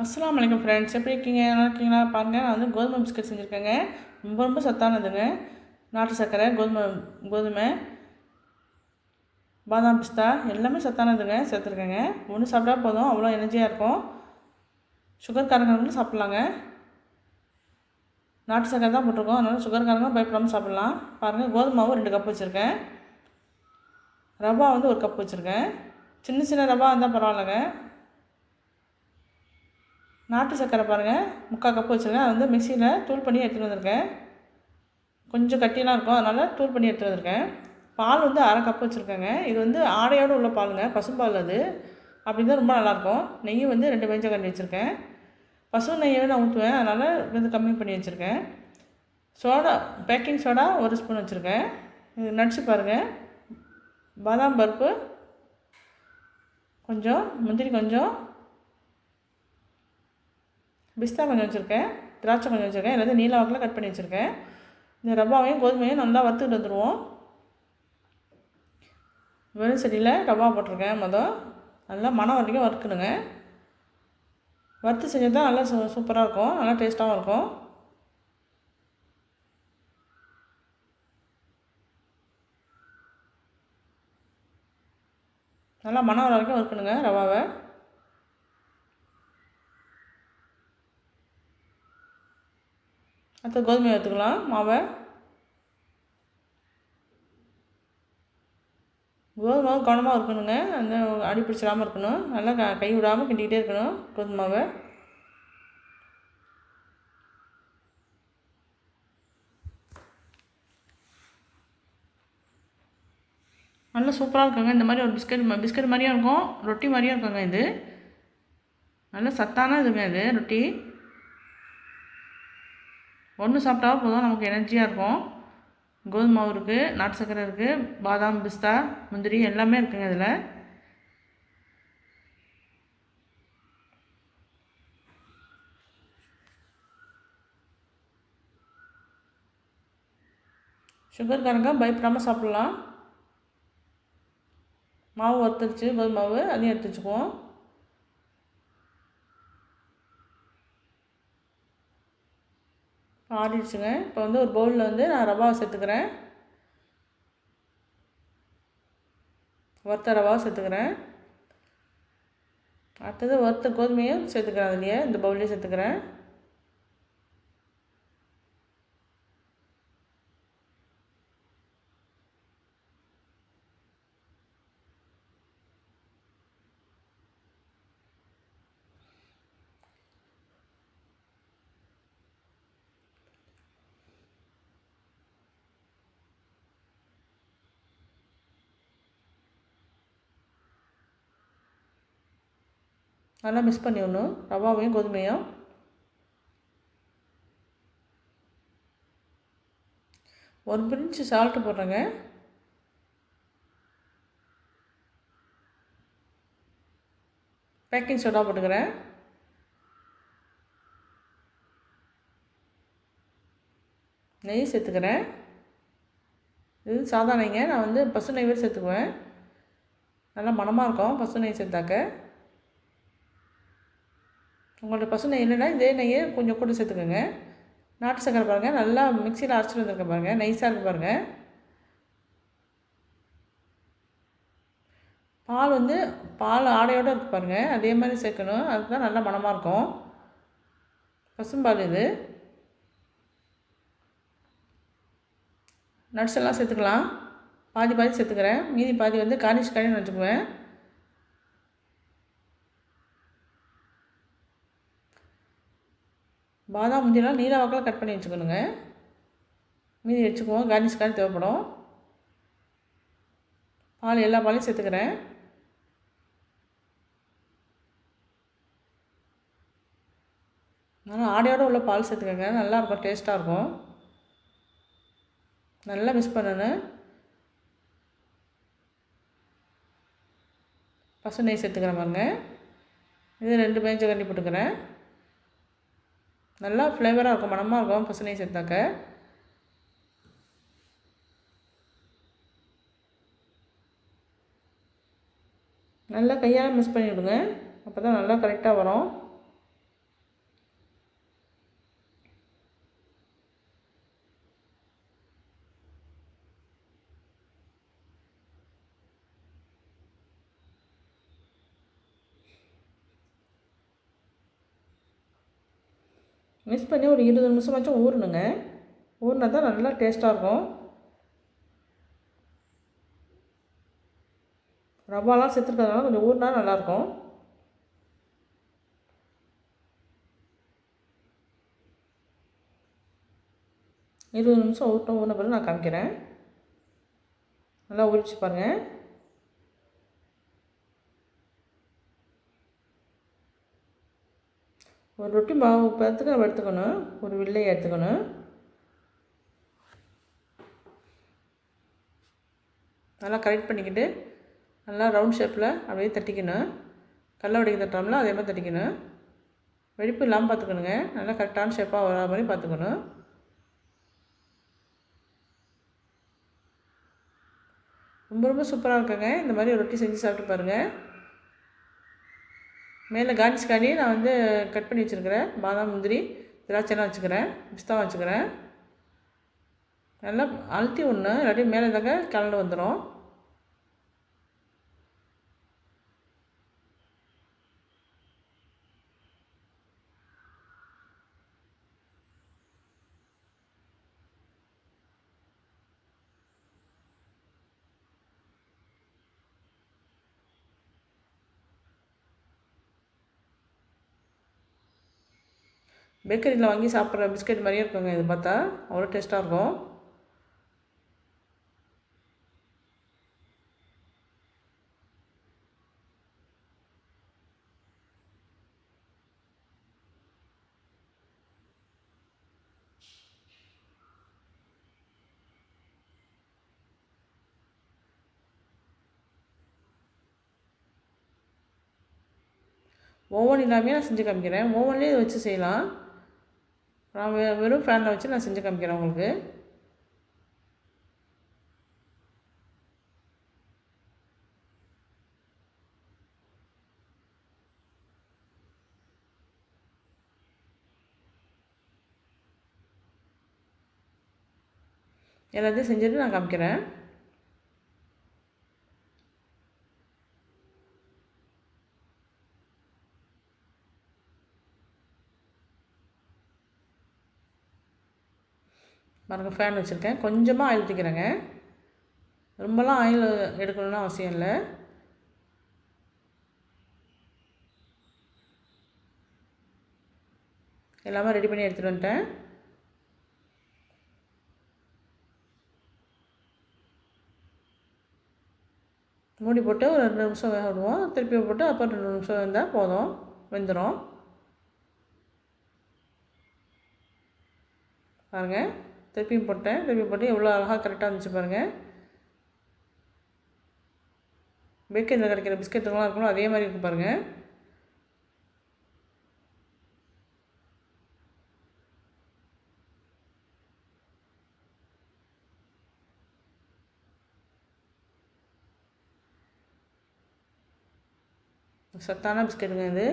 அஸ்லாம் வலைக்கம் ஃப்ரெண்ட்ஸ் எப்படி இருக்கீங்க? நல்லா இருக்கீங்களா? பாருங்கள் நான் வந்து கோதுமை பிஸ்கட் செஞ்சுருக்கேங்க. ரொம்ப ரொம்ப சத்தானதுங்க. நாட்டு சர்க்கரை கோதுமை கோதுமை பாதாம் பிஸ்தா எல்லாமே சத்தானதுங்க. சேர்த்துருக்கேங்க. ஒன்று சாப்பிட்டா போதும். அவ்வளோ எனர்ஜியாக இருக்கும். சுகர்காரங்களும் சாப்பிட்லாங்க. நாட்டு சர்க்கரை தான் போட்டிருக்கோம். அதனால் சுகர்காரங்க பயப்படாமல் சாப்பிட்லாம். பாருங்கள் கோதுமாவும் ரெண்டு கப் வச்சுருக்கேன். ரவா வந்து ஒரு கப் வச்சுருக்கேன். சின்ன சின்ன ரவா இருந்தால் பரவாயில்லைங்க. நாட்டு சர்க்கரை பாருங்கள் முக்கால் கப்பு வச்சுருக்கேன். அது வந்து மிக்சியில் தூள் பண்ணி எடுத்துகிட்டு வந்திருக்கேன். கொஞ்சம் கட்டிலாம் இருக்கும். அதனால் தூள் பண்ணி எடுத்துகிட்டு வந்திருக்கேன். பால் வந்து அரை கப் வச்சுருக்கேங்க. இது வந்து ஆடையோடு உள்ள பாலுங்க. பசும்பால் அது. அப்படி தான் ரொம்ப நல்லாயிருக்கும். நெய் வந்து ரெண்டு வெஞ்ச கண்டி வச்சுருக்கேன். பசு நெய்யவே நான் ஊற்றுவேன். அதனால் வந்து கம்மி பண்ணி வச்சுருக்கேன். சோடா பேக்கிங் சோடா ஒரு ஸ்பூன் வச்சுருக்கேன். இது நடிச்சு பாருங்கள் பாதாம் பருப்பு. கொஞ்சம் முந்திரி கொஞ்சம். பிஸ்தா கொஞ்சம் வச்சுருக்கேன் திராட்சை கொஞ்சம் வச்சுருக்கேன் எல்லாத்தையும் நீல வாக்கில் கட் பண்ணி வச்சுருக்கேன். இந்த ரவாவையும் கோதுமையும் நல்லா வறுத்துக்கிட்டு வந்துடுவோம் வெறும் செடியில் ரவா போட்டிருக்கேன் மொதல். நல்லா மனம் வரைக்கும் வறுக்கணுங்க. வறுத்து செஞ்சது தான் நல்லா சூ சூப்பராக இருக்கும் நல்லா டேஸ்ட்டாகவும் இருக்கும். நல்லா மனம் வர வரைக்கும் வறுக்கணுங்க ரவாவை அடுத்து கோதுமை எடுத்துக்கலாம் மாவை. கோதுமை கவனமாக இருக்கணுங்க. அந்த அடி பிடிச்சிடாமல் இருக்கணும். நல்லா க கை விடாமல் கிண்டிக்கிட்டே இருக்கணும் கோதுமை மாவை. நல்லா சூப்பராக இருக்குங்க. இந்த மாதிரி ஒரு பிஸ்கட் பிஸ்கட் மாதிரியும் இருக்கும். ரொட்டி மாதிரியும் இருக்குங்க இது. நல்ல சத்தான இதுங்க இது ரொட்டி. ஒன்று சாப்பிட்டா போதும் நமக்கு எனர்ஜியாக இருக்கும். கோதுமை மாவு இருக்குது நாட்டு சக்கரை இருக்குது பாதாம் பிஸ்தா முந்திரி எல்லாமே இருக்குங்க இதில். சுகர்காரங்க பயப்படாமல் சாப்பிட்லாம். மாவு வறுத்துருச்சு கோதுமை மாவு அதையும் எடுத்து வச்சுக்குவோம். ஆறிடுச்சுங்க இப்போ வந்து ஒரு பவுலில் வந்து நான் ரவா சேர்த்துக்கிறேன். வறுத்த ரவா சேர்த்துக்கிறேன். அடுத்தது வறுத்த கோதுமையும் சேர்த்துக்கிறேன் அதுலேயே இந்த பவுல்லையும் சேர்த்துக்கிறேன். நல்லா மிக்ஸ் பண்ணி விடணும் ரவாவையும் கோதுமையும். ஒரு பிரிஞ்சு சால்ட்டு போடுறேங்க. பேக்கிங் சோடா போட்டுக்கிறேன். நெய் சேர்த்துக்கிறேன். இது சாதா நெய்ங்க. நான் வந்து பசு நெய் சேர்த்துக்குவேன். நல்லா மனமாக இருக்கும். பசு நெய் சேர்த்தாக்க. உங்களோட பசு நெய் இல்லைன்னா இதே நெய்யை கொஞ்சம் கூட சேர்த்துக்கோங்க. நாட்டு சக்கரை பாருங்கள் நல்லா மிக்சியில் அரைச்சிட்டு வந்துருக்க பாருங்கள் நைஸாக இருக்குது பாருங்கள் பால் வந்து பால் ஆடையோடு இருக்குது பாருங்கள் அதே மாதிரி சேர்க்கணும். அதுதான் நல்லா மணமாக இருக்கும். பசும்பால் இது. நட்ஸ் எல்லாம் சேர்த்துக்கலாம். பாதி பாதி சேர்த்துக்கிறேன். மீதி பாதி வந்து கார்னிஷ் கறி வச்சுக்குவேன். பாதாம் முந்தியெல்லாம் நீல வாக்கில் கட் பண்ணி வச்சுக்கணுங்க. மீதி வச்சுக்குவோம். கார்னிஷ்காக தேவைப்படும். பால் எல்லா பாலையும் சேர்த்துக்கிறேன். நல்லா ஆடையோடு உள்ள பால் சேர்த்துக்கோங்க. நல்லாயிருக்கும் டேஸ்ட்டாக இருக்கும். நல்லா மிக்ஸ் பண்ணணும். பசு நெய் சேர்த்துக்கிறேன் பாருங்க. இது ரெண்டு பேஞ்ச கண்டி போட்டுக்கிறேன். நல்லா ஃப்ளேவராக இருக்கும். மனமாக இருக்கும். பசு சேர்த்தாக்க. நல்லா கையால் மிக்ஸ் பண்ணிவிடுங்க அப்போ தான் நல்லா கரெக்டாக வரும். மிக்ஸ் பண்ணி ஒரு இருபது நிமிஷமாச்சும் ஊறணுங்க. ஊறினா தான் நல்லா டேஸ்ட்டாக இருக்கும். ரவாலாம் செத்துருக்கிறதுனால கொஞ்சம் ஊறினா நல்லாயிருக்கும் இருபது நிமிஷம் ஊட்டம் ஊறின பிறகு நான் காமிக்கிறேன். நல்லா உரிச்சு பாருங்கள் ஒரு ரொட்டி மாவு பத்துக்கு நம்ம எடுத்துக்கணும். ஒரு வில்லை எடுத்துக்கணும். நல்லா கரெக்ட் பண்ணிக்கிட்டு நல்லா ரவுண்ட் ஷேப்பில் அப்படியே தட்டிக்கணும். கடலை வடிக்க தட்டுறோம்ல அதே மாதிரி தட்டிக்கணும். வெடிப்பு இல்லாமல் பார்த்துக்கணுங்க. நல்லா கரெக்டான ஷேப்பாக வர மாதிரி பார்த்துக்கணும். ரொம்ப ரொம்ப சூப்பராக இருக்குங்க. இந்த மாதிரி ரொட்டி செஞ்சு சாப்பிட்டு பாருங்கள் மேலே கார்னிஷ்காண்டி நான் வந்து கட் பண்ணி வச்சுருக்கிறேன். பாதாம் முந்திரி திராட்சைலாம் வச்சுக்கிறேன். பிஸ்தா வச்சுக்கிறேன். நல்லா அழுத்தி ஒன்று இல்லாட்டி மேலே தாக்க கலந்து வந்துடும் பேக்கரியில் வாங்கி சாப்பிட்ற பிஸ்கட் மாதிரியே இருக்குங்க இது பார்த்தா. அவ்வளோ டேஸ்ட்டாக இருக்கும். ஓவன் இல்லாமல் நான் செஞ்சு காமிக்கிறேன். ஓவன்லேயே இதை வச்சு செய்யலாம். நான் வெ வெறும் ஃபேனில் வச்சு நான் செஞ்சு காமிக்கிறேன் உங்களுக்கு. எல்லாத்தையும் செஞ்சுட்டு நான் காமிக்கிறேன். பாருங்கள் ஃபேன் வச்சுருக்கேன். கொஞ்சமாக ஆயில் ஊற்றிக்கிறேங்க ரொம்பலாம் ஆயில் எடுக்கணும்னு அவசியம் இல்லை. எல்லாமே ரெடி பண்ணி எடுத்துகிட்டு வந்துட்டேன். மூடி போட்டு ஒரு ரெண்டு நிமிஷம் வேக விடுவோம். திருப்பி போட்டு அப்புறம் ரெண்டு நிமிஷம் வந்தால் போதும். வெந்துடும் பாருங்கள் திருப்பியும் போட்டேன். திருப்பி போட்டு எவ்வளோ அழகாக கரெக்டாக இருந்துச்சு பாருங்கள் பேக்கரியில் கிடைக்கிற பிஸ்கெட்டுலாம் இருக்கணும் அதே மாதிரி இருக்கும் பாருங்கள் சத்தான பிஸ்கெட்டுங்க இது.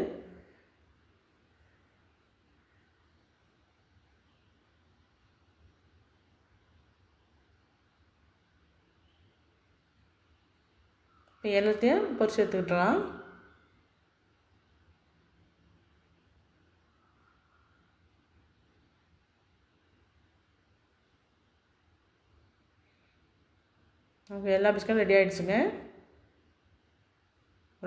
இப்போ எல்லாத்தையும் பொரிச்சு எடுத்துக்கிட்டலாம். ஓகே எல்லா பிஸ்கட்டும் ரெடி ஆகிடுச்சுங்க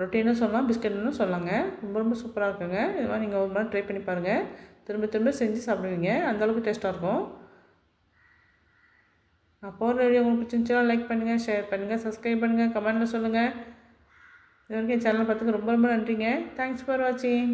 ரொட்டின்னு சொல்லலாம் பிஸ்கட்னு சொல்லலாங்க ரொம்ப ரொம்ப சூப்பராக இருக்குங்க. இது மாதிரி நீங்கள் ஒரு மாதிரி ட்ரை பண்ணி பாருங்கள் திரும்ப திரும்ப செஞ்சு சாப்பிடுவீங்க. அந்தளவுக்கு டேஸ்ட்டாக இருக்கும். நான் போடுற வீடியோ உங்களுக்கு பிடிச்சிருந்துச்சுன்னா லைக் பண்ணுங்கள் ஷேர் பண்ணுங்கள் சப்ஸ்கிரைப் பண்ணுங்கள் கமெண்ட்டில் சொல்லுங்கள் இது வரைக்கும் என் சேனல் பார்த்துக்கு ரொம்ப ரொம்ப நன்றிங்க. தேங்க்ஸ் ஃபார் வாட்சிங்